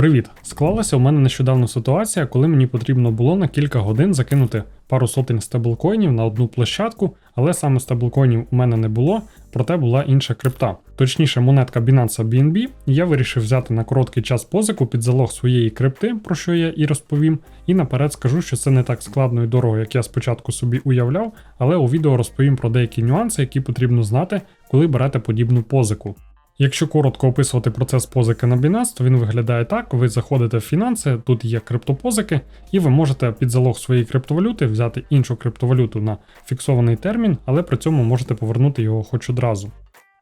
Привіт! Склалася у мене нещодавно ситуація, коли мені потрібно було на кілька годин закинути пару сотень стеблкоїнів на одну площадку, але саме стеблкоїнів у мене не було, проте була інша крипта. Точніше, монетка Binance BNB, я вирішив взяти на короткий час позику під залог своєї крипти, про що я і розповім. І наперед скажу, що це не так складно і дорого, як я спочатку собі уявляв, але у відео розповім про деякі нюанси, які потрібно знати, коли берете подібну позику. Якщо коротко описувати процес позики на Binance, то він виглядає так: ви заходите в фінанси, тут є криптопозики, і ви можете під залог своєї криптовалюти взяти іншу криптовалюту на фіксований термін, але при цьому можете повернути його хоч одразу.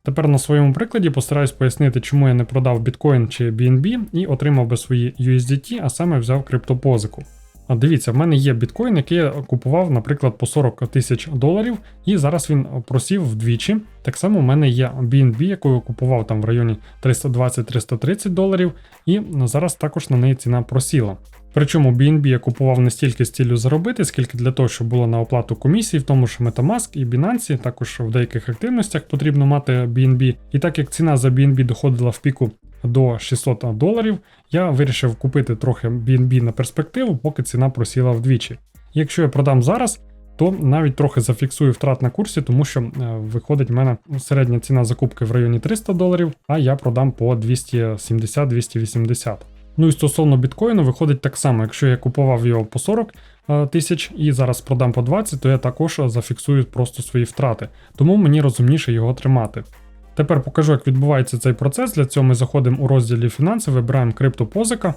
Тепер на своєму прикладі постараюсь пояснити, чому я не продав біткоін чи BNB і отримав би свої USDT, а саме взяв криптопозику. Дивіться, в мене є біткоін, який я купував, наприклад, по 40 тисяч доларів, і зараз він просів вдвічі. Так само в мене є BNB, яку я купував там в районі 320-330 доларів, і зараз також на неї ціна просіла. Причому BNB я купував не стільки з ціллю заробити, скільки для того, щоб було на оплату комісій, в тому ж Metamask і Binance, також в деяких активностях потрібно мати BNB. І так як ціна за BNB доходила в піку до 600 доларів, я вирішив купити трохи BNB на перспективу, поки ціна просіла вдвічі. Якщо я продам зараз, то навіть трохи зафіксую втрат на курсі, тому що е, виходить в мене середня ціна закупки в районі 300 доларів, а я продам по 270-280. Ну і стосовно біткоїну, виходить так само, якщо я купував його по 40 е, тисяч і зараз продам по 20, то я також зафіксую просто свої втрати, тому мені розумніше його тримати. Тепер покажу, як відбувається цей процес. Для цього ми заходимо у розділі фінанси, вибираємо криптопозика.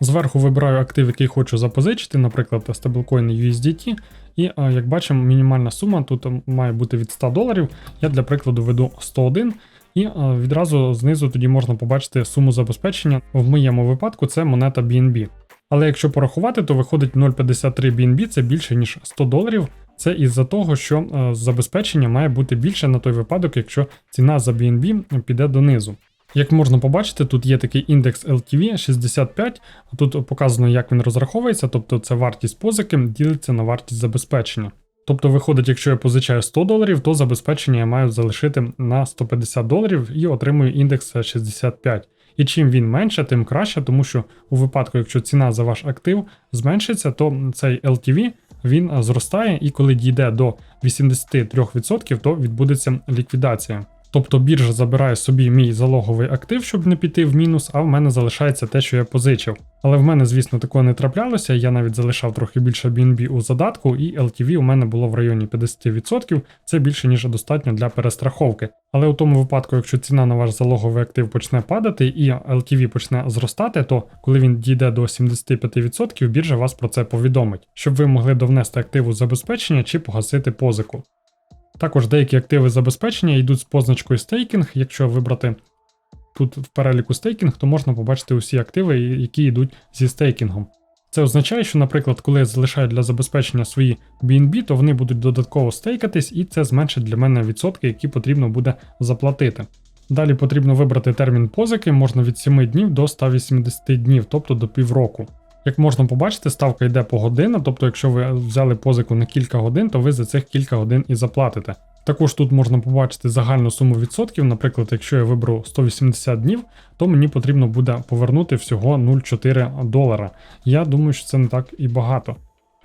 Зверху вибираю актив, який хочу запозичити, наприклад, стейблкоін USDT. І, як бачимо, мінімальна сума тут має бути від 100 доларів. Я для прикладу веду 101. І відразу знизу тоді можна побачити суму забезпечення. В моєму випадку це монета BNB. Але якщо порахувати, то виходить 0,53 BNB це більше, ніж 100 доларів. Це із-за того, що е, забезпечення має бути більше на той випадок, якщо ціна за BNB піде донизу. Як можна побачити, тут є такий індекс LTV 65, а тут показано, як він розраховується, тобто це вартість позики ділиться на вартість забезпечення. Тобто, виходить, якщо я позичаю 100 доларів, то забезпечення я маю залишити на 150 доларів і отримую індекс 65. І чим він менше, тим краще, тому що у випадку, якщо ціна за ваш актив зменшиться, то цей LTV він зростає, і коли дійде до 83%, то відбудеться ліквідація. Тобто біржа забирає собі мій залоговий актив, щоб не піти в мінус, а в мене залишається те, що я позичив. Але в мене, звісно, такого не траплялося. Я навіть залишав трохи більше BNB у задатку, і LTV у мене було в районі 50%. Це більше ніж достатньо для перестраховки. Але у тому випадку, якщо ціна на ваш залоговий актив почне падати і LTV почне зростати, то коли він дійде до 75%, біржа вас про це повідомить, щоб ви могли довнести активу забезпечення чи погасити позику. Також деякі активи забезпечення йдуть з позначкою стейкінг. Якщо вибрати тут в переліку стейкінг, то можна побачити усі активи, які йдуть зі стейкінгом. Це означає, що, наприклад, коли я залишаю для забезпечення свої BNB, то вони будуть додатково стейкатись, і це зменшить для мене відсотки, які потрібно буде заплатити. Далі потрібно вибрати термін позики, можна від 7 днів до 180 днів, тобто до півроку. Як можна побачити, ставка йде по годину, тобто, якщо ви взяли позику на кілька годин, то ви за цих кілька годин і заплатите. Також тут можна побачити загальну суму відсотків. Наприклад, якщо я виберу 180 днів, то мені потрібно буде повернути всього 0,4 долара. Я думаю, що це не так і багато.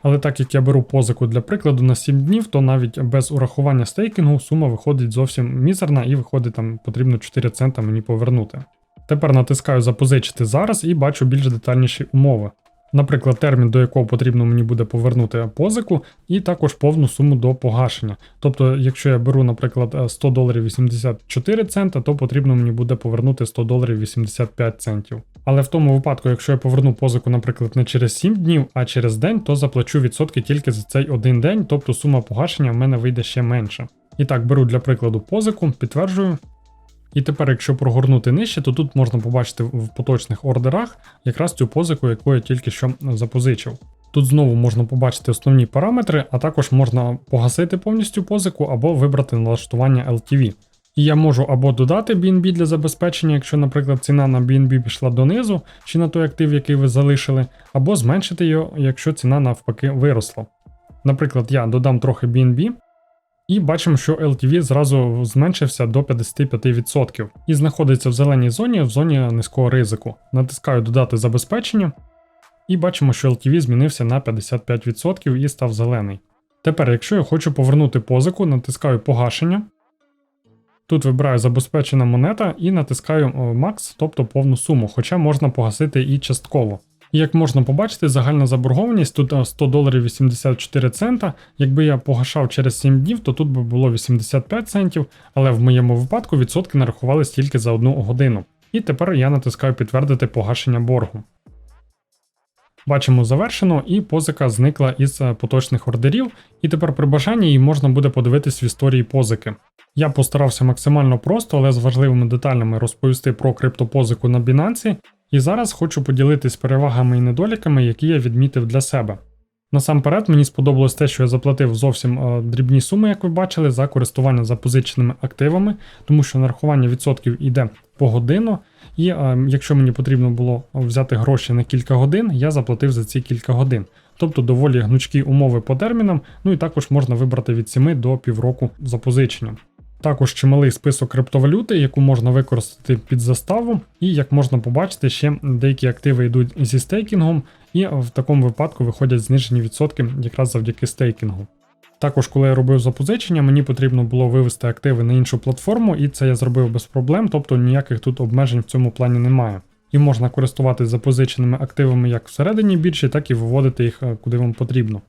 Але так як я беру позику для прикладу на 7 днів, то навіть без урахування стейкінгу сума виходить зовсім мізерна і виходить там потрібно 4 цента мені повернути. Тепер натискаю запозичити зараз і бачу більш детальніші умови наприклад, термін, до якого потрібно мені буде повернути позику, і також повну суму до погашення. Тобто, якщо я беру, наприклад, 100 доларів 84 цента, то потрібно мені буде повернути 100 доларів 85 центів. Але в тому випадку, якщо я поверну позику, наприклад, не через 7 днів, а через день, то заплачу відсотки тільки за цей один день, тобто сума погашення в мене вийде ще менше. І так, беру для прикладу позику, підтверджую, і тепер, якщо прогорнути нижче, то тут можна побачити в поточних ордерах якраз цю позику, яку я тільки що запозичив. Тут знову можна побачити основні параметри, а також можна погасити повністю позику або вибрати налаштування LTV. І я можу або додати BNB для забезпечення, якщо, наприклад, ціна на BNB пішла донизу, чи на той актив, який ви залишили, або зменшити його, якщо ціна навпаки виросла. Наприклад, я додам трохи BNB, І бачимо, що LTV зразу зменшився до 55% і знаходиться в зеленій зоні, в зоні низького ризику. Натискаю додати забезпечення, і бачимо, що LTV змінився на 55% і став зелений. Тепер, якщо я хочу повернути позику, натискаю погашення. Тут вибираю забезпечена монета і натискаю Max, тобто повну суму, хоча можна погасити і частково. Як можна побачити, загальна заборгованість тут е, 100 доларів 84 цента. Якби я погашав через 7 днів, то тут би було 85 центів, але в моєму випадку відсотки нарахувались тільки за одну годину. І тепер я натискаю підтвердити погашення боргу. Бачимо завершено, і позика зникла із е, поточних ордерів, і тепер при бажанні її можна буде подивитись в історії позики. Я постарався максимально просто, але з важливими деталями розповісти про криптопозику на Binance, і зараз хочу поділитись перевагами і недоліками, які я відмітив для себе. Насамперед, мені сподобалось те, що я заплатив зовсім е, дрібні суми, як ви бачили, за користування запозиченими активами, тому що нарахування відсотків йде погодинно, і е, якщо мені потрібно було взяти гроші на кілька годин, я заплатив за ці кілька годин. Тобто доволі гнучкі умови по термінам, ну і також можна вибрати від 7 до півроку запозичення. Також чималий список криптовалюти, яку можна використати під заставу, і як можна побачити, ще деякі активи йдуть зі стейкінгом, і в такому випадку виходять знижені відсотки якраз завдяки стейкінгу. Також, коли я робив запозичення, мені потрібно було вивести активи на іншу платформу, і це я зробив без проблем, тобто ніяких тут обмежень в цьому плані немає. І можна користуватися запозиченими активами як всередині біржі, так і виводити їх е, куди вам потрібно.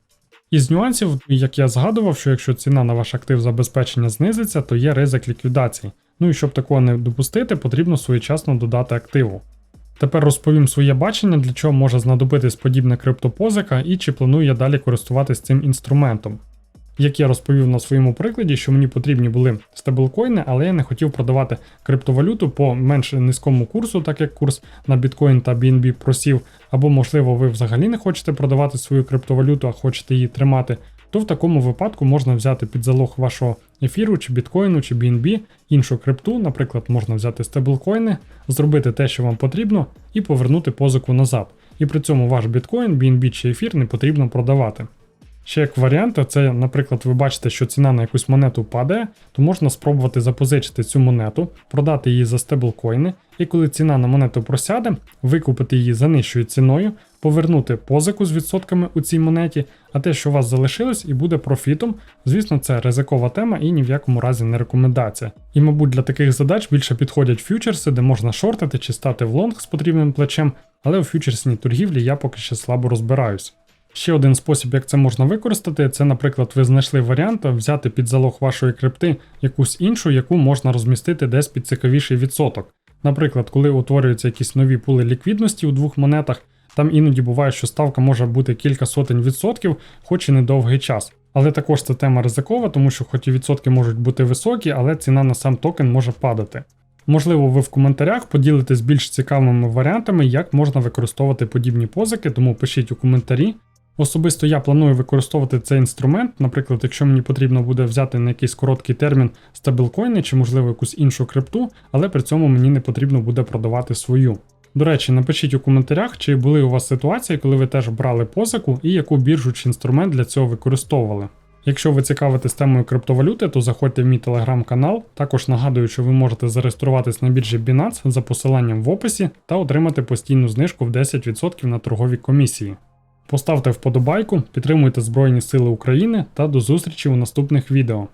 Із нюансів, як я згадував, що якщо ціна на ваш актив забезпечення знизиться, то є ризик ліквідації. Ну і щоб такого не допустити, потрібно своєчасно додати активу. Тепер розповім своє бачення, для чого може знадобитись подібна криптопозика і чи планую я далі користуватись цим інструментом. Як я розповів на своєму прикладі, що мені потрібні були стеблкоїни, але я не хотів продавати криптовалюту по менш низькому курсу, так як курс на біткоін та BNB просів, або, можливо, ви взагалі не хочете продавати свою криптовалюту, а хочете її тримати, то в такому випадку можна взяти під залог вашого ефіру, чи біткоїну, чи BNB, іншу крипту, наприклад, можна взяти стеблкоїни, зробити те, що вам потрібно, і повернути позику назад. І при цьому ваш біткоін, BNB чи ефір не потрібно продавати. Ще як варіант, це, наприклад, ви бачите, що ціна на якусь монету падає, то можна спробувати запозичити цю монету, продати її за стеблкоїни, і коли ціна на монету просяде, викупити її за нижчою ціною, повернути позику з відсотками у цій монеті, а те, що у вас залишилось і буде профітом, звісно, це ризикова тема і ні в якому разі не рекомендація. І, мабуть, для таких задач більше підходять фьючерси, де можна шортити чи стати в лонг з потрібним плечем, але у фьючерсній торгівлі я поки ще слабо розбираюсь. Ще один спосіб, як це можна використати, це, наприклад, ви знайшли варіант взяти під залог вашої крипти якусь іншу, яку можна розмістити десь під цікавіший відсоток. Наприклад, коли утворюються якісь нові пули ліквідності у двох монетах, там іноді буває, що ставка може бути кілька сотень відсотків, хоч і недовгий час. Але також це тема ризикова, тому що хоч і відсотки можуть бути високі, але ціна на сам токен може падати. Можливо, ви в коментарях поділитесь більш цікавими варіантами, як можна використовувати подібні позики, тому пишіть у коментарі. Особисто я планую використовувати цей інструмент, наприклад, якщо мені потрібно буде взяти на якийсь короткий термін стабілкоїни чи, можливо, якусь іншу крипту, але при цьому мені не потрібно буде продавати свою. До речі, напишіть у коментарях, чи були у вас ситуації, коли ви теж брали позику і яку біржу чи інструмент для цього використовували. Якщо ви цікавитесь темою криптовалюти, то заходьте в мій телеграм-канал. Також нагадую, що ви можете зареєструватись на біржі Binance за посиланням в описі та отримати постійну знижку в 10% на торгові комісії. Поставте вподобайку, підтримуйте Збройні Сили України та до зустрічі у наступних відео.